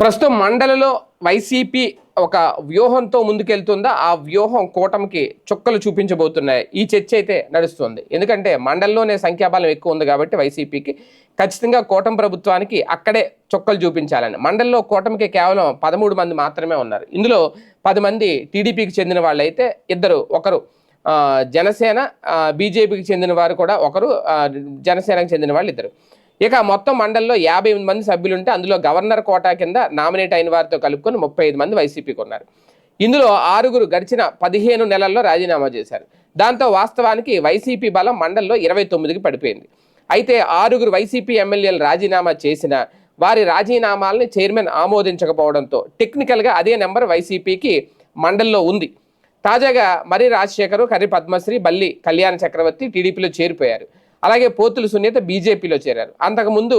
ప్రస్తుతం మండలిలో వైసీపీ ఒక వ్యూహంతో ముందుకెళ్తుందా? ఆ వ్యూహం కూటమికి చుక్కలు చూపించబోతున్నాయి. ఈ చర్చ అయితే నడుస్తుంది. ఎందుకంటే మండలిలోనే సంఖ్యాబలం ఎక్కువ ఉంది కాబట్టి వైసీపీకి ఖచ్చితంగా కూటమి ప్రభుత్వానికి అక్కడే చుక్కలు చూపించాలని. మండలిలో కూటమికి కేవలం పదమూడు మంది మాత్రమే ఉన్నారు. ఇందులో పది మంది టీడీపీకి చెందిన వాళ్ళు అయితే ఇద్దరు ఒకరు జనసేన బీజేపీకి చెందిన వారు కూడా ఒకరు జనసేనకు చెందిన వాళ్ళు ఇద్దరు ఇక మొత్తం మండలిలో యాభై ఎనిమిది మంది సభ్యులు ఉంటే అందులో గవర్నర్ కోటా కింద నామినేట్ అయిన వారితో కలుపుకొని ముప్పై ఐదు మంది వైసీపీకి ఉన్నారు. ఇందులో ఆరుగురు గడిచిన పదిహేను నెలల్లో రాజీనామా చేశారు. దాంతో వాస్తవానికి వైసీపీ బలం మండలిలో ఇరవై తొమ్మిదికి పడిపోయింది. అయితే ఆరుగురు వైసీపీ ఎమ్మెల్యేలు రాజీనామా చేసిన వారి రాజీనామాలని చైర్మన్ ఆమోదించకపోవడంతో టెక్నికల్గా అదే నెంబర్ వైసీపీకి మండలిలో ఉంది. తాజాగా మరి రాజశేఖరు కర్రి పద్మశ్రీ బల్లి కళ్యాణ చక్రవర్తి టీడీపీలో చేరిపోయారు. అలాగే పోతులు సునీత బీజేపీలో చేరారు. అంతకుముందు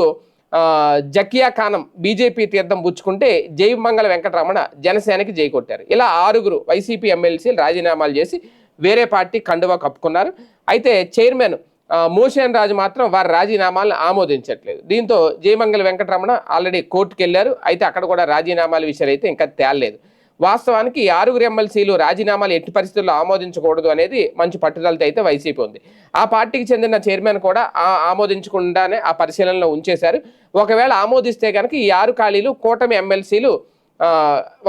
జకియా ఖానం బీజేపీ తీర్థం పుచ్చుకుంటే జయమంగళ వెంకటరమణ జనసేనకి జై కొట్టారు. ఇలా ఆరుగురు వైసీపీ ఎమ్మెల్సీలు రాజీనామాలు చేసి వేరే పార్టీ కండువా కప్పుకున్నారు. అయితే చైర్మన్ మోషన్ రాజు మాత్రం వారి రాజీనామాలను ఆమోదించట్లేదు. దీంతో జయమంగళ వెంకటరమణ ఆల్రెడీ కోర్టుకు వెళ్ళారు అయితే అక్కడ కూడా రాజీనామాల విషయాలు అయితే ఇంకా తేలలేదు. వాస్తవానికి ఆరుగురు ఎమ్మెల్సీలు రాజీనామాలు ఎట్టి పరిస్థితుల్లో ఆమోదించకూడదు అనేది మంచి పట్టుదలతో అయితే వైసీపీ ఉంది. ఆ పార్టీకి చెందిన చైర్మన్ కూడా ఆ ఆమోదించకుండానే ఆ పరిశీలనలో ఉంచేశారు. ఒకవేళ ఆమోదిస్తే కనుక ఈ ఆరు ఖాళీలు కూటమి ఎమ్మెల్సీలు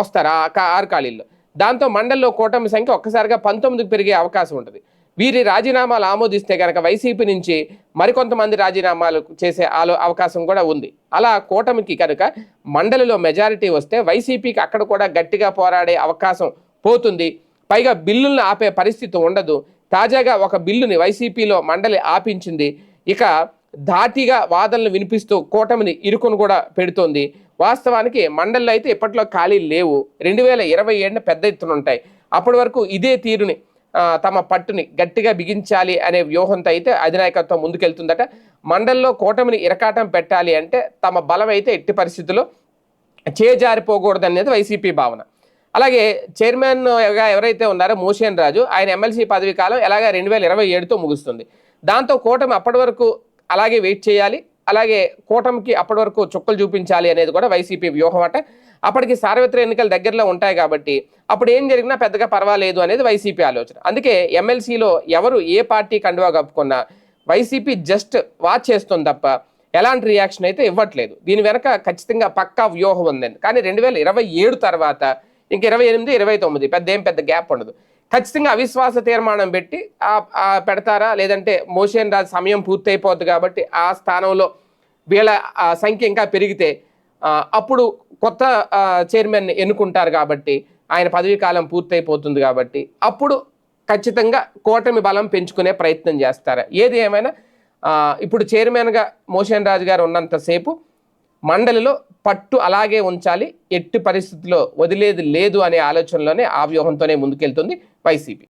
వస్తారు? ఆ ఆరు ఖాళీల్లో దాంతో మండల్లో కూటమి సంఖ్య ఒక్కసారిగా పంతొమ్మిదికి పెరిగే అవకాశం ఉంటుంది. వీరి రాజీనామాలు ఆమోదిస్తే కనుక వైసీపీ నుంచి మరికొంతమంది రాజీనామాలు చేసే ఆలో అవకాశం కూడా ఉంది. అలా కూటమికి కనుక మండలిలో మెజారిటీ వస్తే వైసీపీకి అక్కడ కూడా గట్టిగా పోరాడే అవకాశం పోతుంది. పైగా బిల్లులను ఆపే పరిస్థితి ఉండదు. తాజాగా ఒక బిల్లుని వైసీపీలో మండలి ఆపించింది. ఇక ధాటిగా వాదనలు వినిపిస్తూ కూటమిని ఇరుకును కూడా పెడుతోంది. వాస్తవానికి మండలిలో అయితే ఇప్పట్లో ఖాళీలు లేవు. రెండు వేల ఇరవై ఏడున పెద్ద ఎత్తున ఉంటాయి. అప్పటి వరకు ఇదే తీరుని తమ పట్టుని గట్టిగా బిగించాలి అనే వ్యూహంతో అయితే అధినాయకత్వం ముందుకెళ్తుందట. మండల్లో కూటమిని ఇరకాటం పెట్టాలి అంటే తమ బలం అయితే ఎట్టి పరిస్థితుల్లో చేజారిపోకూడదు అనేది వైసీపీ భావన. అలాగే చైర్మన్గా ఎవరైతే ఉన్నారో మోషన్ రాజు ఆయన ఎమ్మెల్సీ పదవి కాలం ఎలాగా రెండు వేల ఇరవై ఏడుతో ముగుస్తుంది. దాంతో కూటమి అప్పటి వరకు అలాగే వెయిట్ చేయాలి. అలాగే కూటమికి అప్పటి వరకు చుక్కలు చూపించాలి అనేది కూడా వైసీపీ వ్యూహం అట. అప్పటికి సార్వత్రిక ఎన్నికలు దగ్గరలో ఉంటాయి కాబట్టి అప్పుడు ఏం జరిగినా పెద్దగా పర్వాలేదు అనేది వైసీపీ ఆలోచన. అందుకే ఎమ్మెల్సీలో ఎవరు ఏ పార్టీ కండువా కప్పుకున్నా వైసీపీ జస్ట్ వాచ్ చేస్తుంది తప్ప ఎలాంటి రియాక్షన్ అయితే ఇవ్వట్లేదు. దీని వెనక ఖచ్చితంగా పక్కా వ్యూహం ఉందండి. కానీ రెండు వేల ఇరవై ఏడు తర్వాత ఇంక ఇరవై ఎనిమిది ఇరవై తొమ్మిది పెద్ద ఏం పెద్ద గ్యాప్ ఉండదు. ఖచ్చితంగా అవిశ్వాస తీర్మానం పెట్టి పెడతారా? లేదంటే మోషన్ రాజు సమయం పూర్తయిపోద్ది కాబట్టి ఆ స్థానంలో వీళ్ళ సంఖ్య ఇంకా పెరిగితే అప్పుడు కొత్త చైర్మన్ ఎన్నుకుంటారు కాబట్టి ఆయన పదవీ కాలం పూర్తయిపోతుంది కాబట్టి అప్పుడు ఖచ్చితంగా కూటమి బలం పెంచుకునే ప్రయత్నం చేస్తారు? ఏది ఏమైనా ఇప్పుడు చైర్మన్గా మోషన్ రాజు గారు ఉన్నంతసేపు మండలిలో పట్టు అలాగే ఉంచాలి ఎట్టి పరిస్థితుల్లో వదిలేది లేదు అనే ఆలోచనలోనే ఆ వ్యూహంతోనే ముందుకెళ్తుంది వైసీపీ.